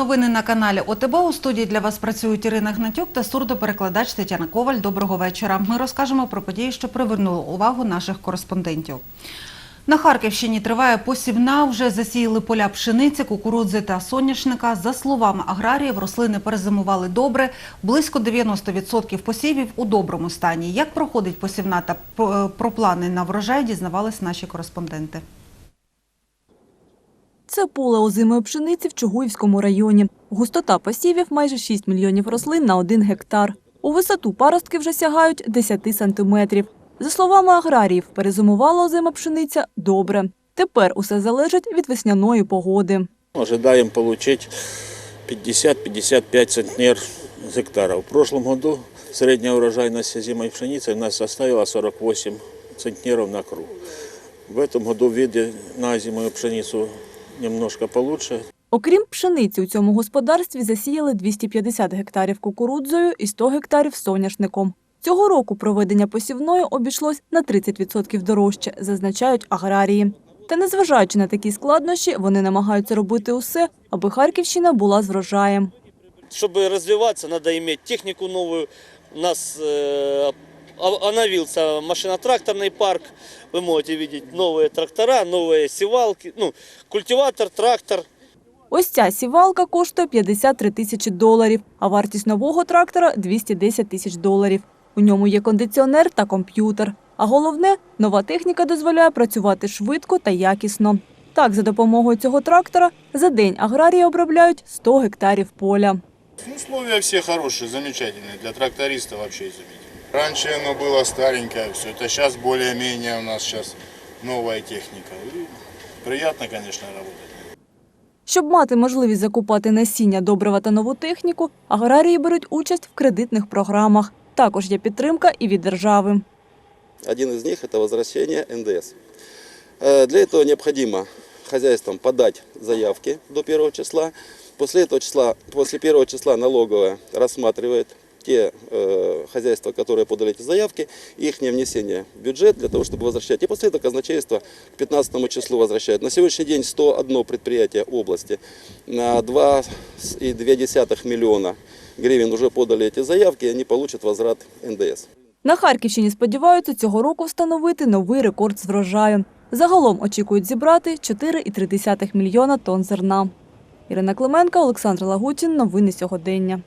новини на каналі ОТБ. У студії для вас працюють Ірина Гнатюк та сурдоперекладач Тетяна Коваль. Доброго вечора. Ми розкажемо про події, що привернули увагу наших кореспондентів. На Харківщині триває посівна. Вже засіяли поля пшениці, кукурудзи та соняшника. За словами аграріїв, рослини перезимували добре. Близько 90% посівів у доброму стані. Як проходить посівна та про- про плани на врожай, дізнавались наші кореспонденти. Це поле озимої пшениці в Чугуївському районі. Густота посівів майже 6 мільйонів рослин на 1 гектар. У висоту паростки вже сягають 10 сантиметрів. За словами аграріїв, перезимувала озима пшениця добре. Тепер усе залежить від весняної погоди. Ожидаем получить 50-55 центнер с гектара. В прошлом году средняя урожайность озимой пшеницы у нас составила 48 центнеров на круг. В этом году виде на озимую пшеницу немножко получше. Окрім пшениці, у цьому господарстві засіяли 250 гектарів кукурудзою і 100 гектарів соняшником. Цього року проведення посівної обійшлось на 30% дорожче, зазначають аграрії. Та незважаючи на такі складнощі, вони намагаються робити усе, аби Харківщина була з врожаєм. Чтобы развиваться, надо иметь технику новую. У нас э, о- обновился машино-тракторный парк. Вы можете видеть новые трактора, новые севалки, ну, культиватор, трактор. Ось ця сівалка коштує 53 тисячі доларів, а вартість нового трактора – 210 тисяч доларів. У ньому є кондиціонер та комп'ютер. А головне, нова техніка дозволяє працювати швидко та якісно. Так, за допомогою цього трактора за день аграрії обробляють 100 гектарів поля. Ну, Условия все хорошие, замечательные. Для тракториста вообще изумительно. Раньше оно было старенькое все. Это сейчас более-менее у нас сейчас новая техника. И приятно, конечно, работать. Щоб мати можливість закупати насіння, добрива та нову техніку, аграрії беруть участь в кредитних програмах. Також є підтримка і від держави. Один из них – это возвращение НДС. Э, Для этого необходимо хозяйствам подать заявки до 1 числа. После этого числа, после 1 числа налоговая рассматривает те э, хозяйства, которые подали эти заявки, их внесение в бюджет для того, чтобы возвращать. И после этого казначейство к 15 числу возвращает. На сегодняшний день 101 предприятие области на 2,2 миллиона гривен уже подали эти заявки, и они получат возврат НДС. На Харківщині сподіваються цього року встановити новий рекорд з врожаю. Загалом очікують зібрати 4,3 мільйона тонн зерна. Ірина Клименка, Олександр Лагутін. Новини сьогодення.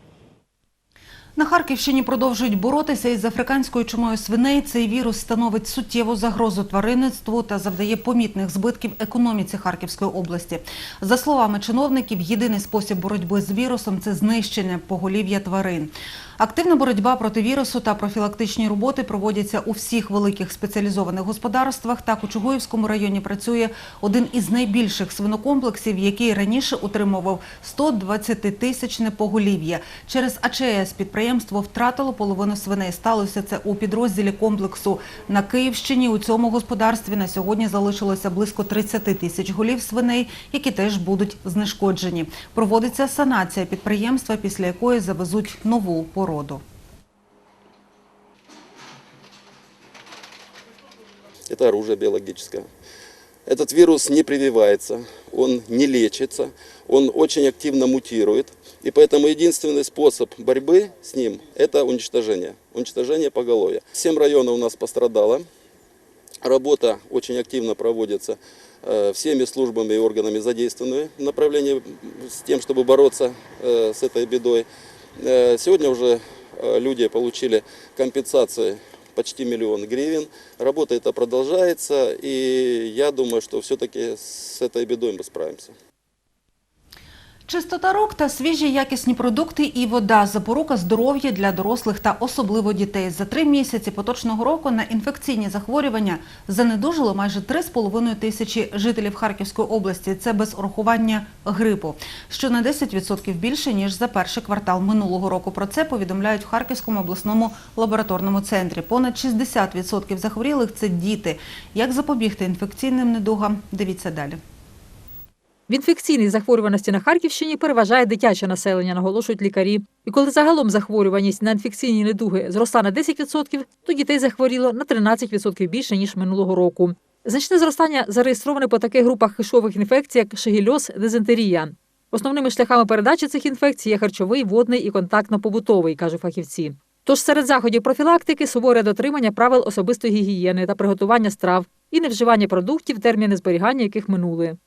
На Харківщині продовжують боротися із африканською чумою свиней. Цей вірус становить суттєву загрозу тваринництву та завдає помітних збитків економіці Харківської області. За словами чиновників, єдиний спосіб боротьби з вірусом це знищення поголів'я тварин. Активна боротьба проти вірусу та профілактичні роботи проводяться у всіх великих спеціалізованих господарствах. Так у Чугуївському районі працює один із найбільших свинокомплексів, який раніше утримував 120-тисячне поголів'я. Через АЧС підприємство втратило половину свиней. Сталося це у підрозділі комплексу на Київщині. У цьому господарстві на сьогодні залишилося близько 30 тисяч голів свиней, які теж будуть знешкоджені. Проводиться санація підприємства, після якої завезуть нову породу. Это оружие биологическое. Этот вирус не прививается, он не лечится, он очень активно мутирует. И поэтому единственный способ борьбы с ним – это уничтожение. Уничтожение поголовья. Семь районов у нас пострадало. Работа очень активно проводится э, всеми службами и органами задействованными в направлении с тем, чтобы бороться э, с этой бедой. Э, Сегодня уже люди получили компенсации почти миллион гривен. Работа эта продолжается, и я думаю, что все-таки с этой бедой мы справимся. Чистота рук та свіжі якісні продукти і вода – запорука здоров'я для дорослих та особливо дітей. За три місяці поточного року на інфекційні захворювання занедужило майже 3,5 тисячі жителів Харківської області. Це без урахування грипу, що на 10% більше, ніж за перший квартал минулого року. Про це повідомляють в Харківському обласному лабораторному центрі. Понад 60% захворілих – це діти. Як запобігти інфекційним недугам? Дивіться далі. В інфекційній захворюваності на Харківщині переважає дитяче населення, наголошують лікарі. І коли загалом захворюваність на інфекційні недуги зросла на 10%, то дітей захворіло на 13% більше, ніж минулого року. Значне зростання зареєстроване по таких групах кишових інфекцій, як шигельоз, дизентерія. Основними шляхами передачі цих інфекцій є харчовий, водний і контактно-побутовий, кажуть фахівці. Тож серед заходів профілактики суворе дотримання правил особистої гігієни та приготування страв і невживання продуктів, терміни зберігання яких минули.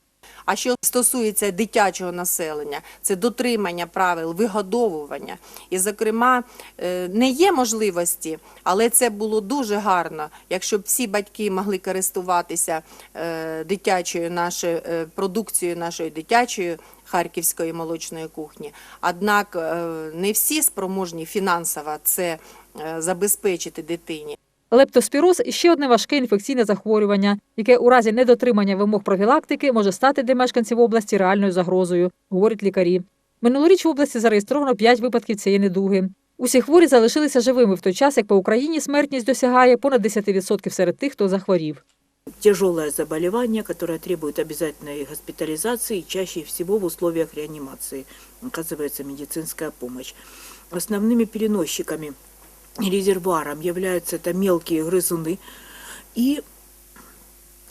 А що стосується дитячого населення, це дотримання правил вигодовування. І, зокрема, е, не є можливості, але це було дуже гарно, якщо б всі батьки могли користуватися е, дитячою нашою е, продукцією нашої дитячої харківської молочної кухні. Однак не всі спроможні фінансово це забезпечити дитині. Лептоспіроз – ще одне важке інфекційне захворювання, яке у разі недотримання вимог профілактики може стати для мешканців області реальною загрозою, говорять лікарі. Минулоріч в області зареєстровано 5 випадків цієї недуги. Усі хворі залишилися живими в той час, як по Україні смертність досягає понад 10% серед тих, хто захворів. тяжелое заболевание, которое требует обязательной госпитализации, чаще всего в условиях реанимации оказывается медицинская помощь. Основными переносчиками резервуаром являются это мелкие грызуны и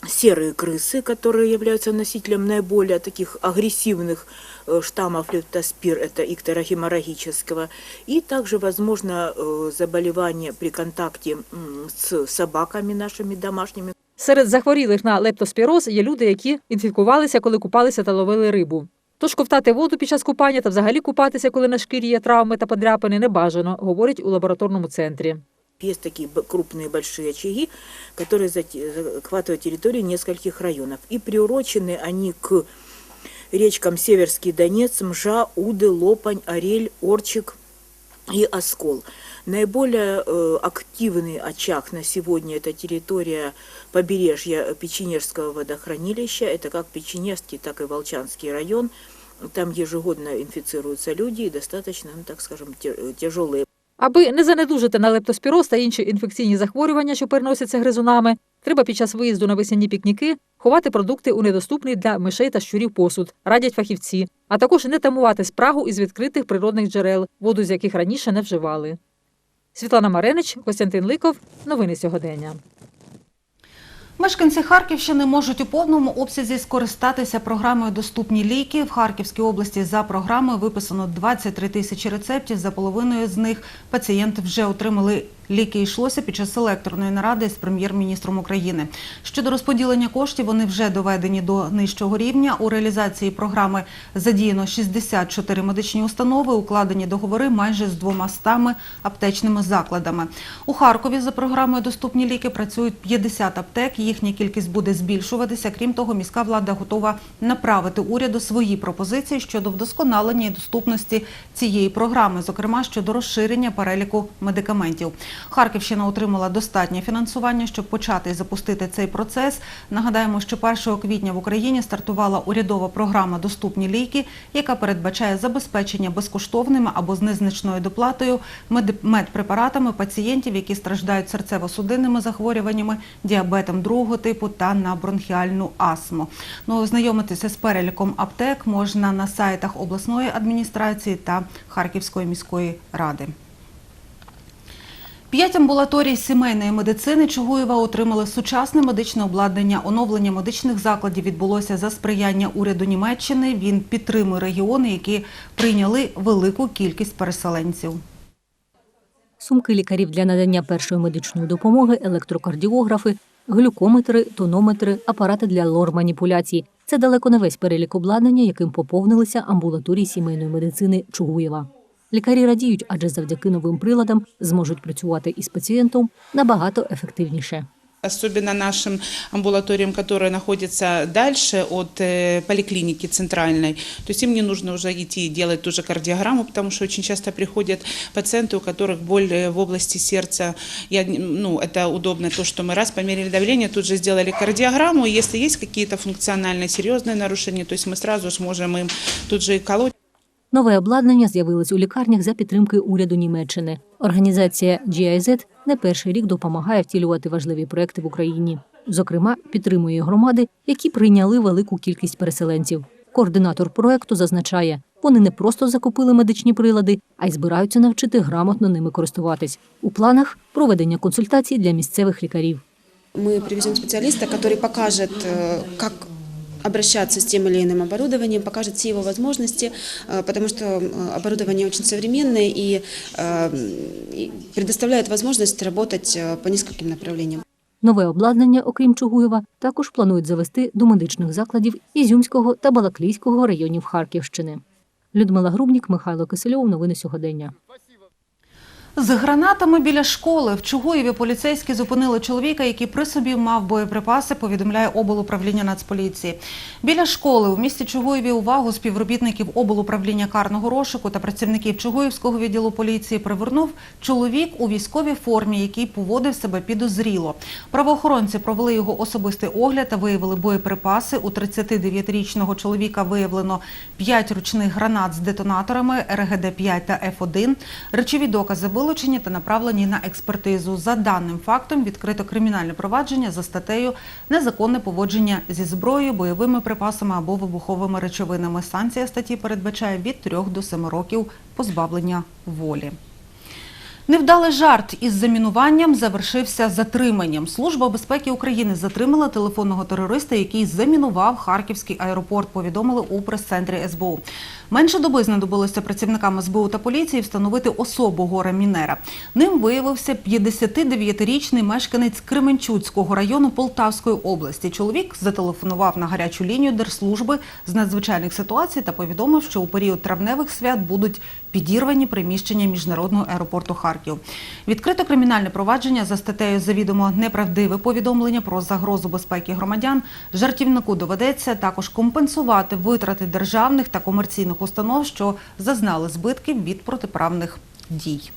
серые крысы, которые являются носителем наиболее таких агрессивных э, штаммов лептоспир, это иктора геморрагического, и также возможно э, заболевание при контакте м, с собаками нашими домашними, Серед захворілих на лептоспіроз є люди, які інфікувалися, коли купалися та ловили рибу. Тож ковтати воду під час купання та взагалі купатися, коли на шкірі є травми та подряпини, не бажано, говорять у лабораторному центрі. Есть такие б- крупные большие очаги, которые зате- захватывают территорию нескольких районов. И приурочены они к речкам Северский Донец, Мжа, Уды, Лопань, Орель, Орчик и Оскол. Наиболее э, активный очаг на сегодня это территория побережья Печенежского водохранилища. Это как Печенежский, так и Волчанский район. Там ежегодно инфицируются люди и достаточно, ну, так скажем, те- тяжелые Аби не занедужити на лептоспіроз та інші інфекційні захворювання, що переносяться гризунами, треба під час виїзду на весняні пікніки ховати продукти у недоступний для мишей та щурів посуд, радять фахівці, а також не тамувати спрагу із відкритих природних джерел, воду з яких раніше не вживали. Світлана Маренич, Костянтин Ликов. Новини сьогодення. Мешканці Харківщини можуть у повному обсязі скористатися програмою Доступні ліки. В Харківській області за програмою виписано 23 тисячі рецептів. За половиною з них пацієнти вже отримали ліки. Йшлося під час електронної наради з прем'єр-міністром України. Щодо розподілення коштів, вони вже доведені до нижчого рівня. У реалізації програми задіяно 64 медичні установи, укладені договори майже з 200 аптечними закладами. У Харкові за програмою Доступні ліки працюють 50 аптек. Їхня кількість буде збільшуватися. Крім того, міська влада готова направити уряду свої пропозиції щодо вдосконалення і доступності цієї програми, зокрема щодо розширення переліку медикаментів. Харківщина отримала достатнє фінансування, щоб почати і запустити цей процес. Нагадаємо, що 1 квітня в Україні стартувала урядова програма Доступні ліки, яка передбачає забезпечення безкоштовними або з незначною доплатою мед- медпрепаратами пацієнтів, які страждають серцево-судинними захворюваннями, діабетом другого типу та на бронхіальну астму. Ну, ознайомитися з переліком аптек можна на сайтах обласної адміністрації та Харківської міської ради. П'ять амбулаторій сімейної медицини Чугуєва отримали сучасне медичне обладнання. Оновлення медичних закладів відбулося за сприяння уряду Німеччини. Він підтримує регіони, які прийняли велику кількість переселенців. сумки лікарів для надання першої медичної допомоги, електрокардіографи, глюкометри, тонометри, апарати для лор-маніпуляцій. Це далеко не весь перелік обладнання, яким поповнилися амбулаторії сімейної медицини Чугуєва. Лікарі радіють, адже завдяки новим приладам зможуть працювати із пацієнтом набагато ефективніше особенно нашим амбулаториям, которые находятся дальше от э, поликлиники центральной. То есть им не нужно уже идти и делать ту же кардиограмму, потому что очень часто приходят пациенты, у которых боль э, в области сердца. Я, ну, это удобно то, что мы раз померили давление, тут же сделали кардиограмму, и если есть какие-то функциональные серьезные нарушения, то есть мы сразу же можем им тут же и колоть. Нове обладнання з'явилось у лікарнях за підтримки уряду Німеччини. Організація GIZ не перший рік допомагає втілювати важливі проекти в Україні. Зокрема, підтримує громади, які прийняли велику кількість переселенців. Координатор проекту зазначає, вони не просто закупили медичні прилади, а й збираються навчити грамотно ними користуватись. У планах проведення консультацій для місцевих лікарів. Мы привезем специалиста, который покажет, э, как обращаться с тем или иным оборудованием, покажет все его возможности, э, потому что э, оборудование очень современное и э, и предоставляет возможность работать э, по нескольким направлениям. Нове обладнання, окрім Чугуєва, також планують завести до медичних закладів Ізюмського та Балаклійського районів Харківщини. Людмила Грубнік, Михайло Кисельов. Новини сьогодення. З гранатами біля школи в Чугуєві поліцейські зупинили чоловіка, який при собі мав боєприпаси, повідомляє облуправління Нацполіції. Біля школи у місті Чугуєві увагу співробітників облуправління карного розшуку та працівників Чугуївського відділу поліції привернув чоловік у військовій формі, який поводив себе підозріло. Правоохоронці провели його особистий огляд та виявили боєприпаси. У 39-річного чоловіка виявлено 5 ручних гранат з детонаторами РГД-5 та Ф1. Речові докази вилучені та направлені на експертизу. За даним фактом відкрито кримінальне провадження за статтею незаконне поводження зі зброєю, бойовими припасами або вибуховими речовинами. Санкція статті передбачає від 3 до 7 років позбавлення волі. Невдалий жарт із замінуванням завершився затриманням. Служба безпеки України затримала телефонного терориста, який замінував Харківський аеропорт. Повідомили у прес-центрі СБУ. Менше доби знадобилося працівникам СБУ та поліції встановити особу гора Мінера. Ним виявився 59-річний мешканець Кременчуцького району Полтавської області. Чоловік зателефонував на гарячу лінію Держслужби з надзвичайних ситуацій та повідомив, що у період травневих свят будуть підірвані приміщення міжнародного аеропорту Харків. Відкрито кримінальне провадження за статтею завідомо неправдиве повідомлення про загрозу безпеки громадян. Жартівнику доведеться також компенсувати витрати державних та комерційних установ, що зазнали збитків від протиправних дій.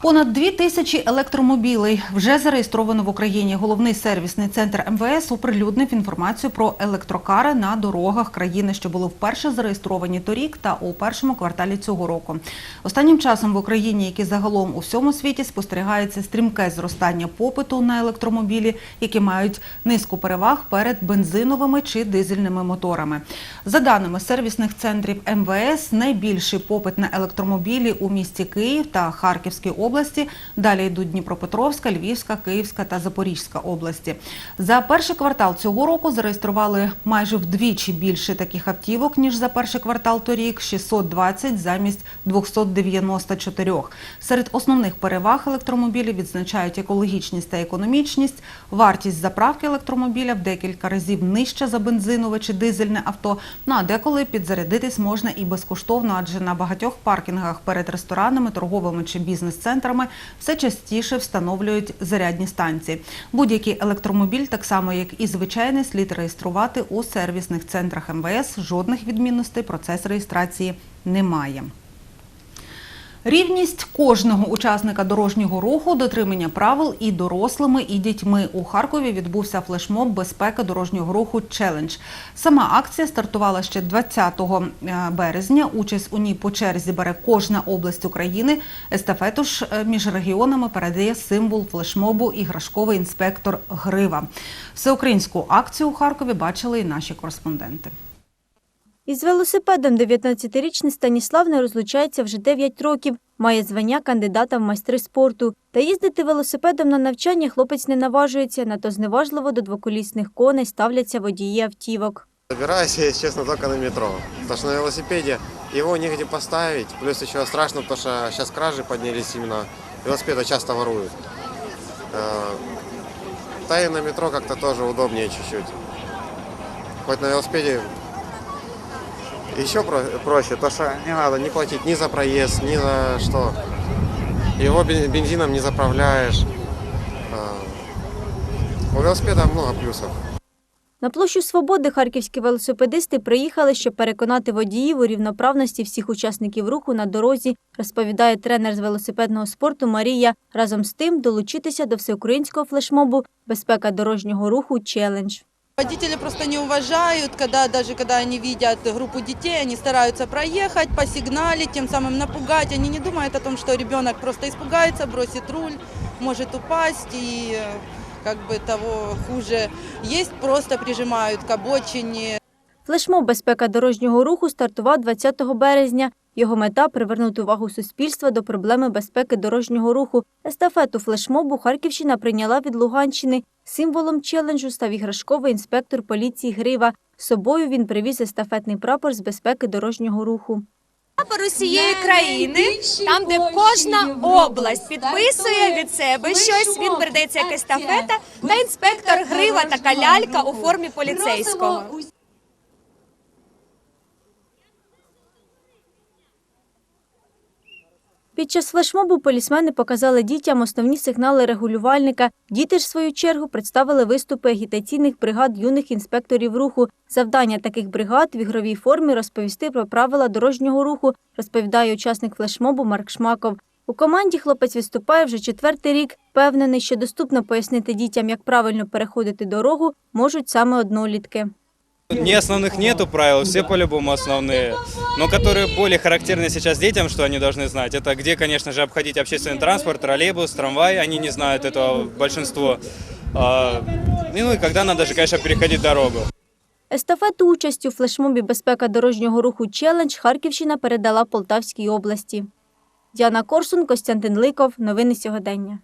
Понад дві тисячі електромобілей вже зареєстровано в Україні. Головний сервісний центр МВС оприлюднив інформацію про електрокари на дорогах країни, що були вперше зареєстровані торік та у першому кварталі цього року. Останнім часом в Україні, як і загалом у всьому світі, спостерігається стрімке зростання попиту на електромобілі, які мають низку переваг перед бензиновими чи дизельними моторами. За даними сервісних центрів МВС, найбільший попит на електромобілі у місті Київ та Харківській області. Далі йдуть Дніпропетровська, Львівська, Київська та Запорізька області. За перший квартал цього року зареєстрували майже вдвічі більше таких автівок, ніж за перший квартал торік – 620 замість 294. Серед основних переваг електромобілів відзначають екологічність та економічність, вартість заправки електромобіля в декілька разів нижча за бензинове чи дизельне авто. Ну а деколи підзарядитись можна і безкоштовно, адже на багатьох паркінгах перед ресторанами, торговими чи бізнес-центрами все частіше встановлюють зарядні станції. Будь-який електромобіль, так само як і звичайний, слід реєструвати у сервісних центрах МВС. Жодних відмінностей процес реєстрації немає. Рівність кожного учасника дорожнього руху, дотримання правил і дорослими, і дітьми. У Харкові відбувся флешмоб безпека дорожнього руху Челендж. Сама акція стартувала ще 20 березня. Участь у ній по черзі бере кожна область України. Естафету ж е, між регіонами передає символ флешмобу іграшковий інспектор Грива. Всеукраїнську акцію у Харкові бачили і наші кореспонденти. Із велосипедом 19-річний Станіслав не розлучається вже 9 років. Має звання кандидата в майстри спорту. Та їздити велосипедом на навчання хлопець не наважується, надто зневажливо до двоколісних коней ставляться водії автівок. Добираюсь я, если честно, только на метро. Что на велосипеде его негде поставить. Плюс еще страшно, потому что сейчас кражи поднялись именно. Велосипеды часто воруют. Э, Да и на метро как-то тоже удобнее чуть-чуть. Хоть на велосипеде еще про- проще, потому что не надо не платить ни за проезд, ни за что. Его бен- бензином не заправляешь. У велосипеда много плюсов. На площу Свободи харківські велосипедисти приїхали, щоб переконати водіїв у рівноправності всіх учасників руху на дорозі, розповідає тренер з велосипедного спорту Марія. Разом з тим долучитися до всеукраїнського флешмобу «Безпека дорожнього руху Челендж». Водители просто не уважают, когда даже когда они видят группу детей, они стараются проехать, посигналить, тем самым напугать. Они не думают о том, что ребенок просто испугается, бросит руль, может упасть и э, как бы того хуже. Есть просто прижимают к обочине, Флешмоб «Безпека дорожнього руху» стартував 20 березня. Його мета привернути увагу суспільства до проблеми безпеки дорожнього руху. Естафету флешмобу Харківщина прийняла від Луганщини. Символом челенджу став іграшковий інспектор поліції Грива. З собою він привіз естафетний прапор з безпеки дорожнього руху. прапор усієї країни, там, де кожна область підписує від себе щось, він передається як естафета, та інспектор грива така лялька у формі поліцейського. Під час флешмобу полісмени показали дітям основні сигнали регулювальника. Діти ж, в свою чергу, представили виступи агітаційних бригад юних інспекторів руху. Завдання таких бригад в ігровій формі розповісти про правила дорожнього руху, розповідає учасник флешмобу Марк Шмаков. У команді хлопець виступає вже четвертий рік. Впевнений, що доступно пояснити дітям, як правильно переходити дорогу, можуть саме однолітки. Не основных нету правил, все по-любому основные. Но которые более характерны сейчас детям, что они должны знать, это где, конечно же, обходить общественный транспорт, троллейбус, трамвай, они не знают этого большинство. А, и, Ну и когда надо же, конечно, переходить дорогу. Естафету участі у флешмобі «Безпека дорожнього руху Челендж» Харківщина передала Полтавській області. Діана Корсун, Костянтин Ликов. Новини сьогодення.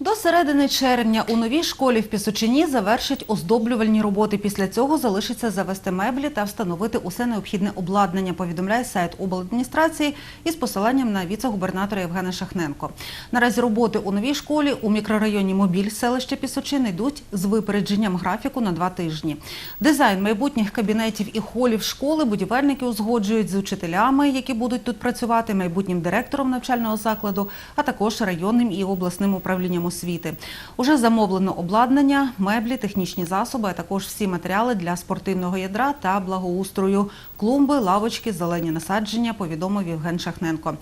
До середини червня у новій школі в Пісочині завершать оздоблювальні роботи. Після цього залишиться завести меблі та встановити усе необхідне обладнання, повідомляє сайт обладміністрації із посиланням на віце-губернатора Євгена Шахненко. Наразі роботи у новій школі у мікрорайоні Мобіль селища Пісочин йдуть з випередженням графіку на два тижні. Дизайн майбутніх кабінетів і холів школи будівельники узгоджують з учителями, які будуть тут працювати, майбутнім директором навчального закладу, а також районним і обласним управлінням освіти. Уже замовлено обладнання, меблі, технічні засоби, а також всі матеріали для спортивного ядра та благоустрою. Клумби, лавочки, зелені насадження, повідомив Євген Шахненко.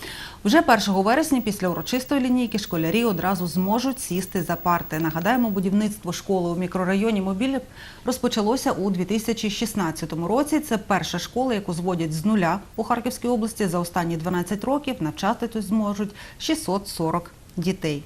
Вже 1 вересня після урочистої лінійки школярі одразу зможуть сісти за парти. Нагадаємо, будівництво школи у мікрорайоні Мобіль розпочалося у 2016 році. Це перша школа, яку зводять з нуля у Харківській області. За останні 12 років навчати тут зможуть 640 дітей.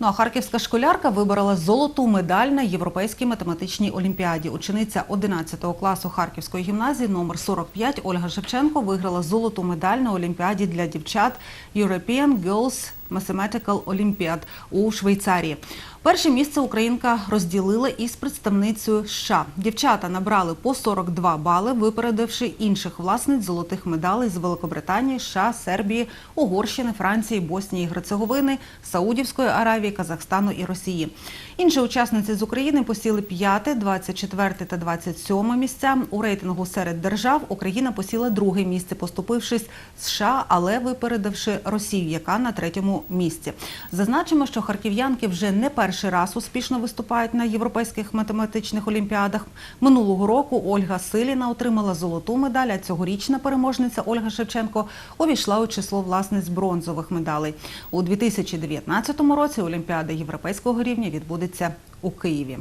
Ну а харківська школярка виборола золоту медаль на Європейській математичній олімпіаді. Учениця 11 класу Харківської гімназії номер 45 Ольга Шевченко виграла золоту медаль на олімпіаді для дівчат European Girls Mathematical Olympiad у Швейцарії. Перше місце українка розділила із представницею США. Дівчата набрали по 42 бали, випередивши інших власниць золотих медалей з Великобританії, США, Сербії, Угорщини, Франції, Боснії і Герцеговини, Саудівської Аравії, Казахстану і Росії. Інші учасниці з України посіли 5, 24 та 27 місця. У рейтингу серед держав Україна посіла друге місце, поступившись США, але випередивши Росію, яка на третьому місці. Зазначимо, що харків'янки вже не перший раз успішно виступають на європейських математичних олімпіадах. Минулого року Ольга Силіна отримала золоту медаль, а цьогорічна переможниця Ольга Шевченко увійшла у число власниць бронзових медалей. У 2019 році Олімпіада європейського рівня відбудеться у Києві.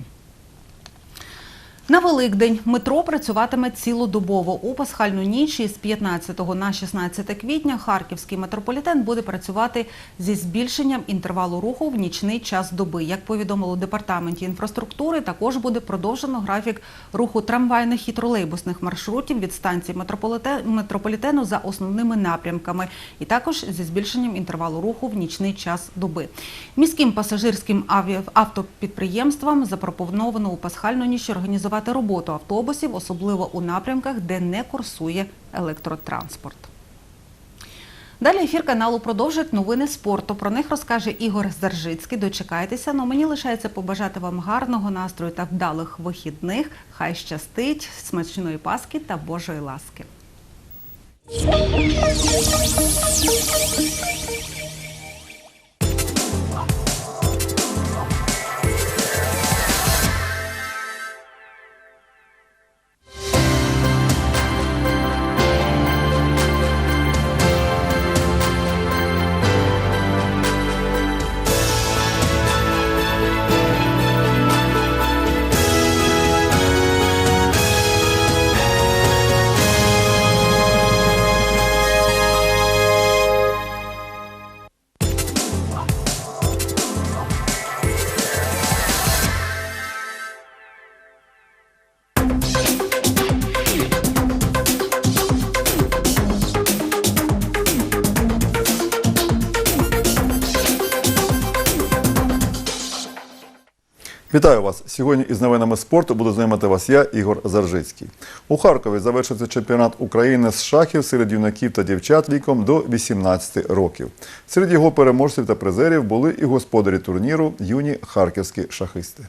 На Великдень метро працюватиме цілодобово. У пасхальну ніч із 15 на 16 квітня Харківський метрополітен буде працювати зі збільшенням інтервалу руху в нічний час доби. Як повідомило департаменті інфраструктури, також буде продовжено графік руху трамвайних і тролейбусних маршрутів від станції метрополітену за основними напрямками, і також зі збільшенням інтервалу руху в нічний час доби. Міським пасажирським автопідприємствам запропоновано у пасхальну ніч організувати роботу автобусів, особливо у напрямках, де не курсує електротранспорт. Далі ефір каналу продовжить новини спорту. Про них розкаже Ігор Заржицький. Дочекайтеся. Ну мені лишається побажати вам гарного настрою та вдалих вихідних. Хай щастить, смачної паски та Божої ласки. Сьогодні із новинами спорту буду знайомити вас я, Ігор Заржицький. У Харкові завершився чемпіонат України з шахів серед юнаків та дівчат віком до 18 років. Серед його переможців та призерів були і господарі турніру юні харківські шахисти.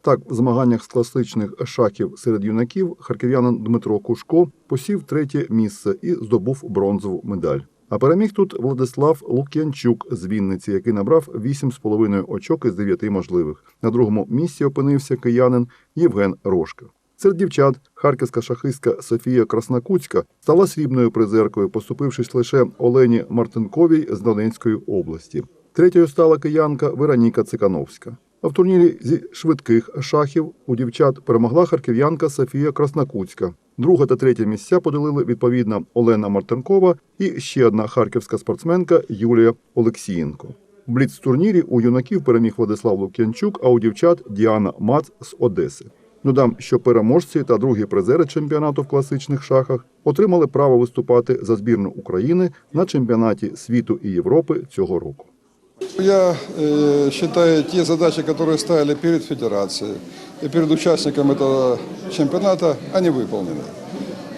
Так, в змаганнях з класичних шахів серед юнаків харків'янин Дмитро Кушко посів третє місце і здобув бронзову медаль. А переміг тут Владислав Лук'янчук з Вінниці, який набрав 8,5 очок із 9 можливих. На другому місці опинився киянин Євген Рожка. Серед дівчат харківська шахистка Софія Краснокутська стала срібною призеркою, поступившись лише Олені Мартинковій з Донецької області. Третьою стала киянка Вероніка Цикановська. А в турнірі зі швидких шахів у дівчат перемогла харків'янка Софія Краснокутська. Друге та третє місця поділили відповідно Олена Мартинкова і ще одна харківська спортсменка Юлія Олексієнко. В бліц-турнірі у юнаків переміг Владислав Лук'янчук, а у дівчат Діана Мац з Одеси. Додам, що переможці та другі призери чемпіонату в класичних шахах отримали право виступати за збірну України на чемпіонаті світу і Європи цього року. Я э, считаю, те задачи, которые ставили перед федерацией и перед участником этого чемпионата, они выполнены.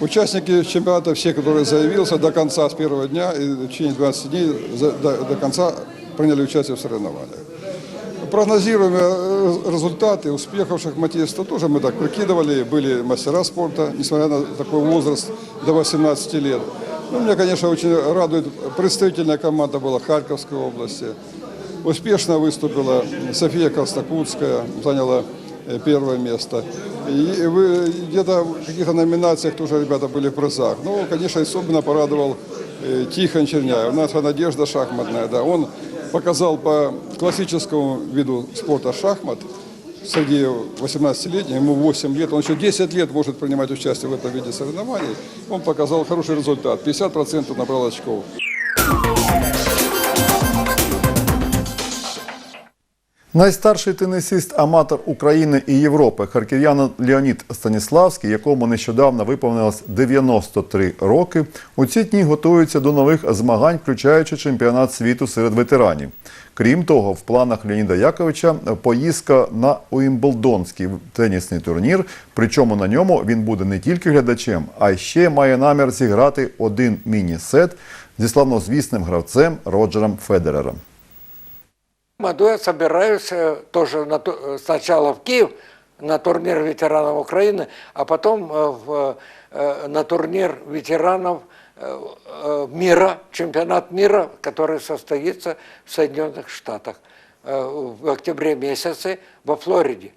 Участники чемпионата, все, которые заявился до конца, с первого дня и в течение 20 дней до, до конца приняли участие в соревнованиях. Прогнозируемые результаты успехов шахматистов тоже мы так прикидывали, были мастера спорта, несмотря на такой возраст до 18 лет. Ну, меня, конечно, очень радует, представительная команда была Харьковской области. Успешно выступила София Костокутская, заняла первое место. И где-то в каких-то номинациях тоже ребята были в призах. Ну, конечно, особенно порадовал э, Тихон Черняев, наша надежда шахматная. Да. Он показал по классическому виду спорта шахмат, среди 18-летних, ему 8 лет, он еще 10 лет может принимать участие в этом виде соревнований. Он показал хороший результат, 50% набрал очков. Найстарший тенісист, аматор України і Європи, харків'янин Леонід Станіславський, якому нещодавно виповнилось 93 роки, у ці дні готується до нових змагань, включаючи чемпіонат світу серед ветеранів. Крім того, в планах Леоніда Яковича поїздка на Уімблдонський тенісний турнір, причому на ньому він буде не тільки глядачем, а ще має намір зіграти один міні-сет зі славнозвісним гравцем Роджером Федерером. Году я собираюсь э, тоже на э, сначала в Киев на турнир ветеранов Украины, а потом э, в, на турнир ветеранов мира, чемпионат мира, который состоится в Соединенных Штатах в октябре месяце во Флориде.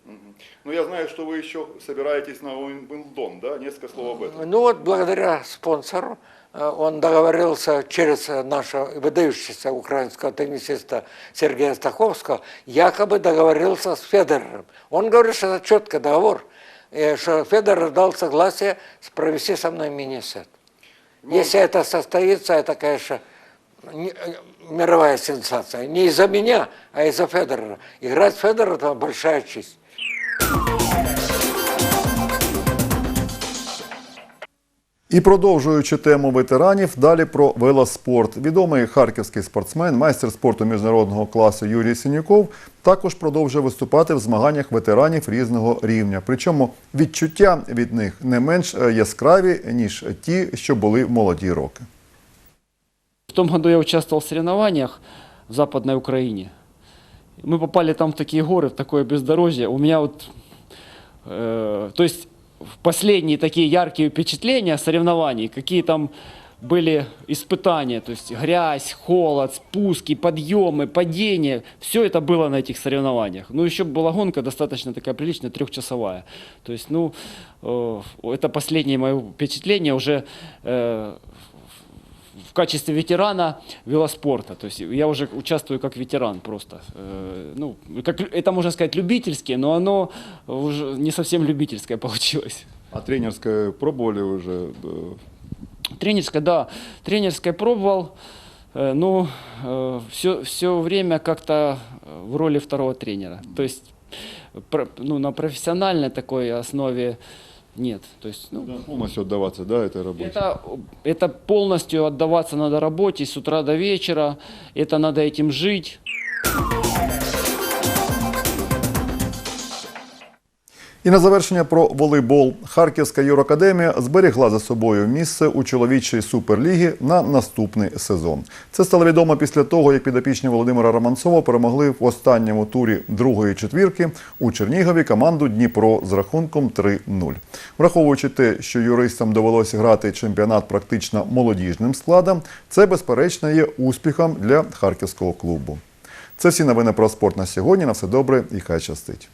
Ну, я знаю, что вы еще собираетесь на Уимблдон, да? Несколько слов об этом. Ну вот благодаря спонсору он договорился через э, нашего выдающегося украинского теннисиста Сергея Стаховского, якобы договорился с Федерером. Он говорит, что это четко договор, и что Федерер дал согласие провести со мной мини-сет. Если это состоится, это, конечно, не- э, мировая сенсация. Не из-за меня, а из-за Федерера. Играть с Федерером – это большая честь. І продовжуючи тему ветеранів, далі про велоспорт. Відомий харківський спортсмен, майстер спорту міжнародного класу Юрій Синюков також продовжує виступати в змаганнях ветеранів різного рівня. Причому відчуття від них не менш е, яскраві, ніж ті, що були в молоді роки. В том году я участвовал в соревнованиях в Западной Украине. Мы попали там в такие горы, в такое бездорожье. У меня вот, э, то есть в последние такие яркие впечатления соревнований, какие там были испытания, то есть грязь, холод, спуски, подъемы, падения, все это было на этих соревнованиях. Ну, еще была гонка достаточно такая приличная, трехчасовая. То есть, ну, э, это последнее мое впечатление уже э, в качестве ветерана велоспорта. То есть я уже участвую как ветеран просто. Э, Ну, как, это можно сказать любительское, но оно уже не совсем любительское получилось. А тренерське пробували вже? Тренерское, да, тренерское пробовал, э, но все, все время как-то э, в роли второго тренера. То есть ну, на профессиональной такой основе нет. То есть, ну, Повністю віддаватися да, этой роботі. Это, это полностью отдаваться надо работе с утра до вечера. Это надо этим жить. І на завершення про волейбол. Харківська юракадемія зберігла за собою місце у чоловічій суперлігі на наступний сезон. Це стало відомо після того, як підопічні Володимира Романцова перемогли в останньому турі другої четвірки у Чернігові команду Дніпро з рахунком 3-0. Враховуючи те, що юристам довелося грати чемпіонат практично молодіжним складом, це безперечно є успіхом для харківського клубу. Це всі новини про спорт на сьогодні. На все добре і хай щастить.